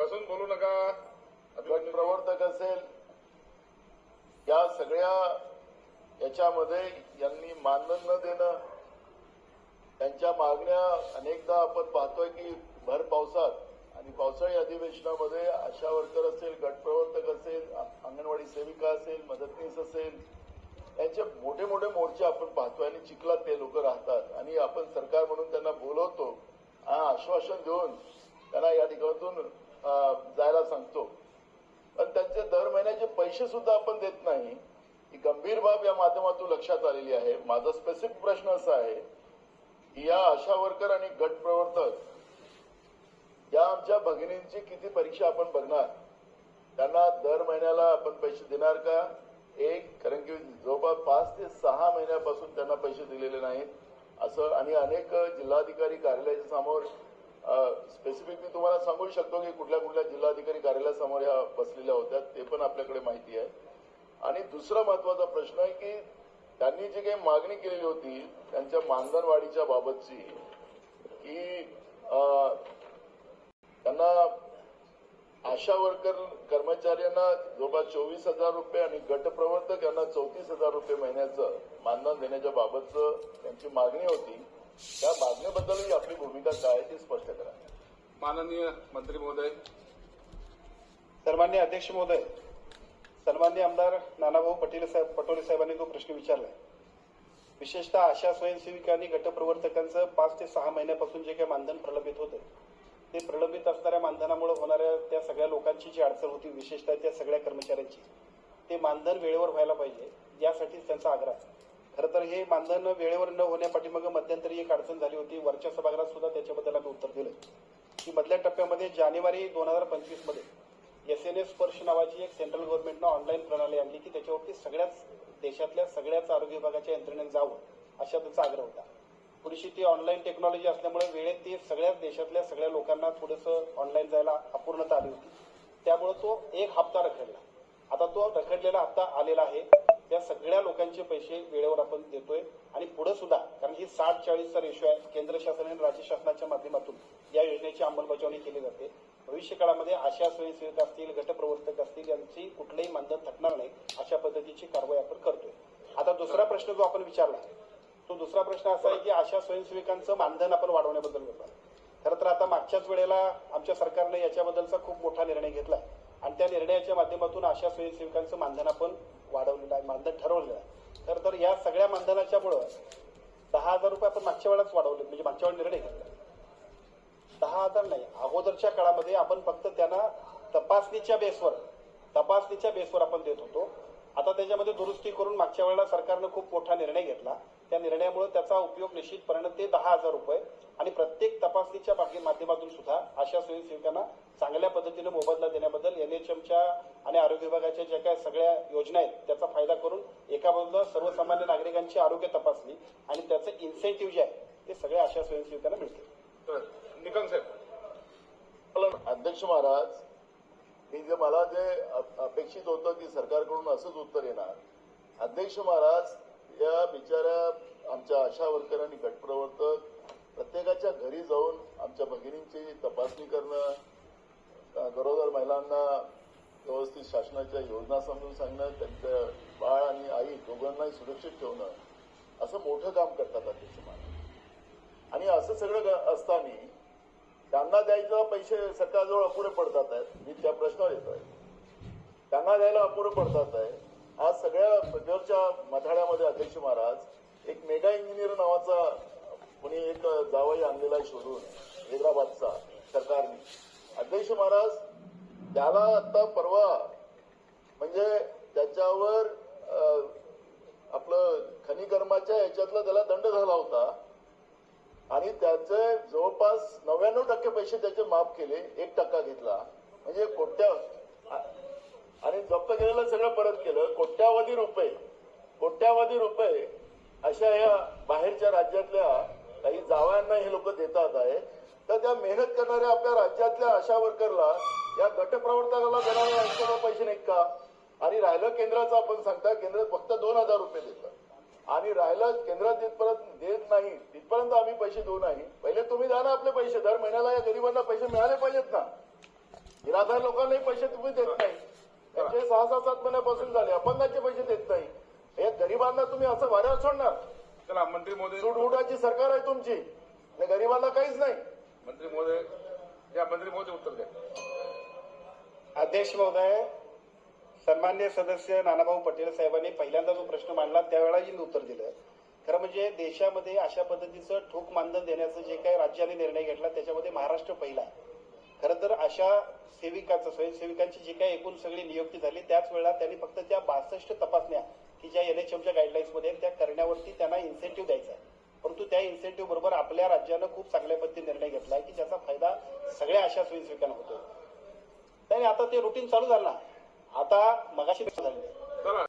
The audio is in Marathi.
बसून बोलू नका. गट प्रवर्तक असेल या सगळ्या याच्यामध्ये यांनी मानधन न देणं त्यांच्या मागण्या अनेकदा आपण पाहतोय की भर पावसात आणि पावसाळी अधिवेशनामध्ये आशा वर्कर असेल गट प्रवर्तक असेल अंगणवाडी सेविका असेल मदतनीस असेल यांचे मोठे मोठे मोर्चे आपण पाहतोय आणि चिखलात ते लोक राहतात. आणि आपण सरकार म्हणून त्यांना बोलवतो आश्वासन देऊन त्यांना या ठिकाणातून जायला सांगतो. पण त्यांचे दर महिन्याचे पैसे सुद्धा आपण देत नाही. ही गंभीर बाब या माध्यमातून लक्षात आलेली आहे. माझा स्पेसिफिक प्रश्न असा आहे की या आशा वर्कर आणि गट प्रवर्तक या आमच्या भगिनींची किती परीक्षा आपण बघणार त्यांना दर महिन्याला आपण पैसे देणार का? एक कारण की जवळपास पाच ते सहा महिन्यापासून त्यांना पैसे दिलेले नाहीत. असं आणि अनेक जिल्हाधिकारी कार्यालयाच्या समोर स्पेसिफिक मी तुम्हाला सांगू शकतो की कुठल्या कुठल्या जिल्हाधिकारी कार्यालयासमोर या बसलेल्या होत्या ते पण आपल्याकडे माहिती आहे. आणि दुसरा महत्त्वाचा प्रश्न आहे की त्यांनी जी काही मागणी केलेली होती त्यांच्या मानधनवाढीच्या बाबतची की अं, त्यांना आशा वर्कर कर्मचाऱ्यांना जवळपास चोवीस हजार रुपये आणि गट प्रवर्तक यांना चौतीस हजार रुपये महिन्याचं मानधन देण्याच्या बाबतचं त्यांची मागणी होती. त्या मागणीबद्दलही आपली भूमिका काय ती स्पष्ट करा. माननीय मंत्री महोदय. सन्मान्य अध्यक्ष महोदय सन्मान्य आमदार नानाभाऊ पटेल साहेब पटोले साहेबांनी तो प्रश्न विचारलाय. विशेषतः आशा स्वयंसेविका आणि गटप्रवर्तकांचं पाच ते सहा महिन्यापासून जे काही मानधन प्रलंबित होतं ते प्रलंबित असणाऱ्या मानधनामुळे होणाऱ्या त्या सगळ्या लोकांची जी अडचण होती विशेषतः त्या सगळ्या कर्मचाऱ्यांची ते मानधन वेळेवर व्हायला पाहिजे यासाठीच त्यांचा आग्रह खरं तर हे मानधन वेळेवर न होण्यापाठीमागे मध्यंतरी एक अडचण झाली होती. वरच्या सभागृहात सुद्धा त्याच्याबद्दल आम्ही उत्तर दिलं की मधल्या टप्प्यामध्ये जानेवारी दोन हजार पंचवीसमध्ये एस एन एस स्पर्श नावाची एक सेंट्रल गव्हर्नमेंटनं ऑनलाईन प्रणाली आणली की त्याच्यावरती सगळ्याच देशातल्या सगळ्याच आरोग्य विभागाच्या यंत्रणेने जावं अशा त्याचा आग्रह होता. पुरुषी ती ऑनलाईन टेक्नॉलॉजी असल्यामुळे वेळेत ती सगळ्याच देशातल्या सगळ्या लोकांना थोडंसं ऑनलाईन जायला अपूर्णता आली होती. त्यामुळे तो एक हप्ता रखडला. आता तो रखडलेला हप्ता आलेला आहे. त्या सगळ्या लोकांचे पैसे वेळेवर आपण देतोय. आणि पुढे सुद्धा कारण ही साठ चाळीसचा रेशो आहे केंद्र शासन आणि राज्य शासनाच्या माध्यमातून या योजनेची अंमलबजावणी केली जाते. भविष्य काळामध्ये आशा स्वयंसेवक असतील गटप्रवर्तक असतील यांची कुठलंही मानधन थकणार नाही अशा पद्धतीची कारवाई आपण करतोय. आता दुसरा प्रश्न जो आपण विचारला तो दुसरा प्रश्न असा आहे की आशा स्वयंसेविकांचं मानधन आपण वाढवण्याबद्दल बोलतो खरं तर आता मागच्याच वेळेला आमच्या सरकारने याच्याबद्दलचा खूप मोठा निर्णय घेतला आणि त्या निर्णयाच्या माध्यमातून आशा स्वयंसेविकांचं मानधन आपण वाढवलेलं आहे मानधन ठरवलेलं आहे. खरं तर या सगळ्या मानधनाच्यामुळं दहा हजार रुपये आपण मागच्या वेळाच वाढवले म्हणजे मागच्या वेळ निर्णय घेतला. दहा हजार नाही अगोदरच्या काळामध्ये आपण फक्त त्यांना तपासणीच्या बेसवर तपासणीच्या बेसवर आपण देत होतो. आता त्याच्यामध्ये दुरुस्ती करून मागच्या वेळेला सरकारनं खूप मोठा निर्णय घेतला. त्या निर्णयामुळे त्याचा उपयोग निश्चितपणे ते दहा हजार रुपये आणि प्रत्येक तपासणीच्या बाकी माध्यमातून सुद्धा अशा स्वयंसेवकांना चांगल्या पद्धतीने मोबदला देण्याबद्दल एनएचएमच्या आणि आरोग्य विभागाच्या ज्या काही सगळ्या योजना आहेत त्याचा फायदा करून एका बाजूला सर्वसामान्य नागरिकांची आरोग्य तपासणी आणि त्याचं इन्सेंटिव्ह जे आहे ते सगळ्या अशा स्वयंसेवकांना मिळते. तर निकम साहेब. अध्यक्ष महाराज मी जे मला जे अपेक्षित होतं की सरकारकडून असंच उत्तर येणार. अध्यक्ष महाराज या बिचाऱ्या आमच्या आशा वर्कर आणि गटप्रवर्तक प्रत्येकाच्या घरी जाऊन आमच्या भगिनींची तपासणी करणं गरोदर महिलांना व्यवस्थित शासनाच्या योजना समजून सांगणं त्यांचं बाळ आणि आई दोघांनाही सुरक्षित ठेवणं असं मोठं काम करतात अध्यक्ष महाराज. आणि असं सगळं ग- असताना त्यांना द्यायचं पैसे सरकारजवळ अपुरे पडतात आहेत. मी त्या प्रश्नावर येतोय. त्यांना द्यायला अपुरे पडतात आहे आज सगळ्या प्रज्वलच्या मथाड्यामध्ये अध्यक्ष महाराज एक मेगा इंजिनियर नावाचा कोणी एक जावई आणलेला आहे शोधून हैदराबादचा सरकारने. अध्यक्ष महाराज त्याला आता परवा म्हणजे त्याच्यावर आपलं खनिकर्माच्या याच्यातला त्याला दंड झाला होता. आणि त्याचे जवळपास नव्याण्णव टक्के पैसे त्याचे माफ केले एक टक्का घेतला. म्हणजे कोट्या आणि जप्त केलेलं सगळं परत केलं. कोट्यावधी रुपये कोट्यावधी रुपये अशा या बाहेरच्या राज्यातल्या काही जावयांना हे लोक देतात आहे. तर त्या मेहनत करणाऱ्या आपल्या राज्यातल्या आशा वर्करला या गटप्रवर्तकाला देणारे यांच्याकडे पैसे नाहीत का? आणि राहिलं केंद्राचं आपण सांगता केंद्र फक्त दोन हजार रुपये देतं. आणि राहिलं केंद्रात जिथपर्यंत देत नाही तिथपर्यंत आम्ही पैसे देऊ नाही. पहिले तुम्ही द्या ना आपले पैसे. दर महिन्याला या गरिबांना पैसे मिळाले पाहिजेत ना. निराधार लोकांनाही पैसे तुम्ही देत नाही. त्यांचे सहा सहा सात महिन्यापासून झाले. अपंगाचे पैसे देत नाही. हे गरिबांना तुम्ही असं वाऱ्यावर सोडणार. चला मंत्री महोदय सुटउटाची सरकार आहे तुमची. गरिबांना काहीच नाही. मंत्री महोदय या मंत्री महोदय उत्तर द्या. अध्यक्ष महोदय सन्मान्य सदस्य नानाभाऊ पटेल साहेबांनी पहिल्यांदा जो प्रश्न मांडला त्यावेळाही मी उत्तर दिलं. खरं म्हणजे देशामध्ये अशा पद्धतीचं ठोक मानधन देण्याचं जे काही राज्याने निर्णय घेतला त्याच्यामध्ये महाराष्ट्र पहिला. आहे खरं तर अशा सेविकाचं स्वयंसेविकांची जी काही एकूण सगळी नियुक्ती झाली त्याच वेळेला त्यांनी फक्त त्या बासष्ट तपासण्या की ज्या एनएचएमच्या गाईडलाईन्समध्ये त्या करण्यावरती त्यांना इन्सेंटिव्ह द्यायचा आहे. परंतु त्या इन्सेंटिव्ह बरोबर आपल्या राज्यानं खूप चांगल्या पद्धतीने निर्णय घेतला आहे की ज्याचा फायदा सगळ्या अशा स्वयंसेविकांना होतो त्याने आता ते रुटीन चालू झालं आता मगाशी झाले.